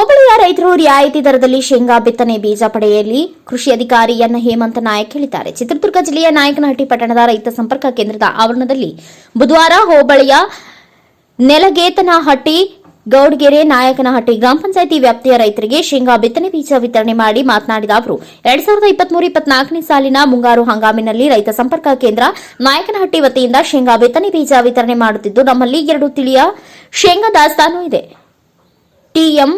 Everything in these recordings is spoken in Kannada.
ಹೋಬಳಿಯ ರೈತರು ರಿಯಾಯಿತಿ ದರದಲ್ಲಿ ಶೇಂಗಾ ಬಿತ್ತನೆ ಬೀಜ ಪಡೆಯಲಿ. ಕೃಷಿ ಅಧಿಕಾರಿ ಎನ್. ಹೇಮಂತ ನಾಯಕ್ ಹೇಳಿದ್ದಾರೆ. ಚಿತ್ರದುರ್ಗ ಜಿಲ್ಲೆಯ ನಾಯಕನಹಟ್ಟಿ ಪಟ್ಟಣದ ರೈತ ಸಂಪರ್ಕ ಕೇಂದ್ರದ ಆವರಣದಲ್ಲಿ ಬುಧವಾರ ಹೋಬಳಿಯ ನೆಲಗೇತನಹಟ್ಟಿ, ಗೌಡ್ಗೆರೆ, ನಾಯಕನಹಟ್ಟಿ ಗ್ರಾಮ ಪಂಚಾಯಿತಿ ವ್ಯಾಪ್ತಿಯ ರೈತರಿಗೆ ಶೇಂಗಾ ಬಿತ್ತನೆ ಬೀಜ ವಿತರಣೆ ಮಾಡಿ ಮಾತನಾಡಿದ ಅವರು, ಎರಡ್ ಸಾವಿರದ ಇಪ್ಪತ್ಮೂರು ಇಪ್ಪತ್ನಾಲ್ಕನೇ ಸಾಲಿನ ಮುಂಗಾರು ಹಂಗಾಮಿನಲ್ಲಿ ರೈತ ಸಂಪರ್ಕ ಕೇಂದ್ರ ನಾಯಕನಹಟ್ಟಿ ವತಿಯಿಂದ ಶೇಂಗಾ ಬಿತ್ತನೆ ಬೀಜ ವಿತರಣೆ ಮಾಡುತ್ತಿದ್ದು, ನಮ್ಮಲ್ಲಿ ಎರಡು ತಿಳಿಯ ಶೇಂಗಾ ದಾಸ್ತಾನು ಇದೆ. ಟಿಎಂ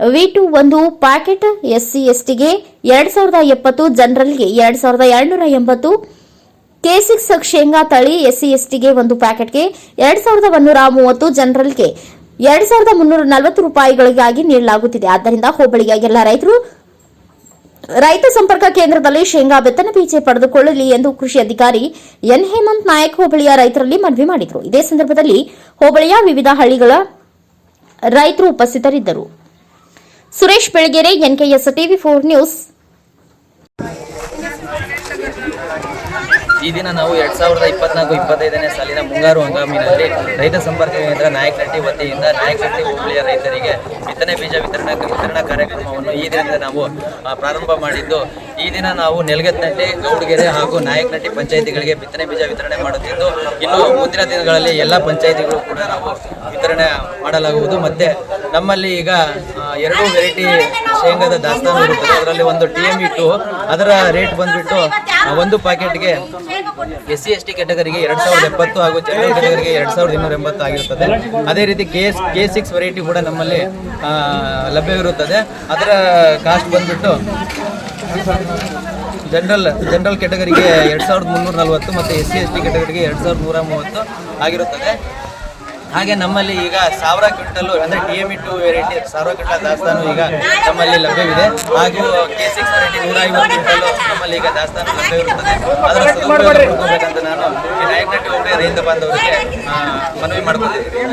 ವಿ ಟು ಒಂದು ಪ್ಯಾಕೆಟ್ ಎಸ್ಸಿ ಎಸ್ಟಿಗೆ ಎರಡ್ ಸಾವಿರದ ಎಪ್ಪತ್ತು, ಜನರಲ್ಗೆ ಎರಡ್ ಸಾವಿರದ ಎರಡ್ನೂರ ಎಂಬತ್ತು ಕೆ ಸಿಕ್ಸ್ ಶೇಂಗಾ ತಳಿ ಎಸ್ಸಿ ಎಸ್ಟಿಗೆ ಒಂದು ಪ್ಯಾಕೆಟ್ಗೆ ಎರಡ್ ಸಾವಿರದ ಒಂದೂರ ಮೂವತ್ತು, ಜನರಲ್ಗೆ ಎರಡ್ ಸಾವಿರದ ಮುನ್ನೂರ ನಲವತ್ತು ರೂಪಾಯಿಗಳಿಗಾಗಿ ನೀಡಲಾಗುತ್ತಿದೆ. ಆದ್ದರಿಂದ ಹೋಬಳಿಯ ಎಲ್ಲ ರೈತರು, ರೈತ ಸಂಪರ್ಕ ಕೇಂದ್ರದಲ್ಲಿ ಶೇಂಗಾ ಬೆತ್ತನ ಬೀಜ ಪಡೆದುಕೊಳ್ಳಲಿ ಎಂದು ಕೃಷಿ ಅಧಿಕಾರಿ ಎನ್ ಹೇಮಂತ್ ನಾಯಕ್ ಹೋಬಳಿಯ ರೈತರಲ್ಲಿ ಮನವಿ ಮಾಡಿದರು. ಇದೇ ಸಂದರ್ಭದಲ್ಲಿ ಹೋಬಳಿಯ ವಿವಿಧ ಹಳ್ಳಿಗಳ ರೈತರು ಉಪಸ್ಥಿತರಿದ್ದರು. Suresh Belagere, NKS TV four news. ಈ ದಿನ ನಾವು ಎರಡ್ ಸಾವಿರದ ಇಪ್ಪತ್ನಾಲ್ಕು ಇಪ್ಪತ್ತೈದನೇ ಸಾಲಿನ ಮುಂಗಾರು ಹಂಗಾಮಿನಲ್ಲಿ ರೈತ ಸಂಪರ್ಕ ಕೇಂದ್ರ ನಾಯಕನಟ್ಟಿ ವತಿಯಿಂದ ನಾಯಕನಟ್ಟಿ ಹೋಬಳಿಯ ರೈತರಿಗೆ ಬಿತ್ತನೆ ಬೀಜ ವಿತರಣಾ ವಿತರಣಾ ಕಾರ್ಯಕ್ರಮವನ್ನು ಈ ದಿನದಿಂದ ನಾವು ಪ್ರಾರಂಭ ಮಾಡಿದ್ದು. ಈ ದಿನ ನಾವು ನೆಲಗತ್ನಟ್ಟಿ ಗೌಡಗೆರೆ ಹಾಗೂ ನಾಯಕನಟ್ಟಿ ಪಂಚಾಯಿತಿಗಳಿಗೆ ಬಿತ್ತನೆ ಬೀಜ ವಿತರಣೆ ಮಾಡುತ್ತಿದ್ದು. ಇನ್ನು ಮುಂದಿನ ದಿನಗಳಲ್ಲಿ ಎಲ್ಲ ಪಂಚಾಯಿತಿಗಳು ಕೂಡ ನಾವು ವಿತರಣೆ ಮಾಡಲಾಗುವುದು. ಮತ್ತೆ ನಮ್ಮಲ್ಲಿ ಈಗ ಎರಡು ವೆರೈಟಿ ಶೇಂಗಾದ ದಾಸ್ತಾನು ಇರುತ್ತದೆ ಅದರಲ್ಲಿ ಒಂದು ಟಿ ಎಂ ಇಟ್ಟು ಅದರ ರೇಟ್ ಬಂದ್ಬಿಟ್ಟು ಒಂದು ಪ್ಯಾಕೆಟ್ಗೆ ಎಸ್ ಸಿ ಎಸ್ ಟಿ ಕೆಟಗರಿಗೆ ಎರಡು ಸಾವಿರದ ಎಪ್ಪತ್ತು ಹಾಗೂ ಜನರಲ್ ಕೆಟಗರಿಗೆ ಎರಡು ಸಾವಿರದ ಇನ್ನೂರ ಎಂಬತ್ತು ಆಗಿರುತ್ತದೆ ಅದೇ ರೀತಿ K S K six variety ಕೂಡ ನಮ್ಮಲ್ಲಿ ಲಭ್ಯವಿರುತ್ತದೆ. ಅದರ ಕಾಸ್ಟ್ ಬಂದ್ಬಿಟ್ಟು ಜನರಲ್ ಜನರಲ್ ಕೆಟಗರಿಗೆ ಎರಡು ಸಾವಿರದ ಮುನ್ನೂರ ನಲವತ್ತು ಮತ್ತು ಎಸ್ ಸಿ ಎಸ್ ಟಿ ಕೆಟಗರಿಗೆ ಎರಡು ಸಾವಿರದ ನೂರ ಮೂವತ್ತು ಆಗಿರುತ್ತದೆ. ಹಾಗೆ ನಮ್ಮಲ್ಲಿ ಈಗ ಸಾವಿರ ಕ್ವಿಂಟಲ್ ಅಂದ್ರೆ ಡಿ ಎಂ ಟು ವೆರೈಟಿ ಸಾವಿರ ಕ್ವಿಂಟಲ್ ದಾಸ್ತಾನು ಈಗ ನಮ್ಮಲ್ಲಿ ಲಭ್ಯವಿದೆ. ಹಾಗೂ ಕೆ ಸಿಕ್ಸ್ ವೆರೈಟಿ ನೂರ ಐವತ್ತು ಕ್ವಿಂಟಲ್ ನಮ್ಮಲ್ಲಿ ಈಗ ದಾಸ್ತಾನು ಲಭ್ಯವಿರುತ್ತದೆ. ಅದರ ಸದುಪಯೋಗ ನಾನು ಈ ನಾಯಕನಟ್ಟಿ ಹೋಬಳಿಯ ರೈತ ಬಾಂಧವರಿಗೆ ಆ, ಮನವಿ ಮಾಡ್ಕೊಂಡಿದ್ದೀನಿ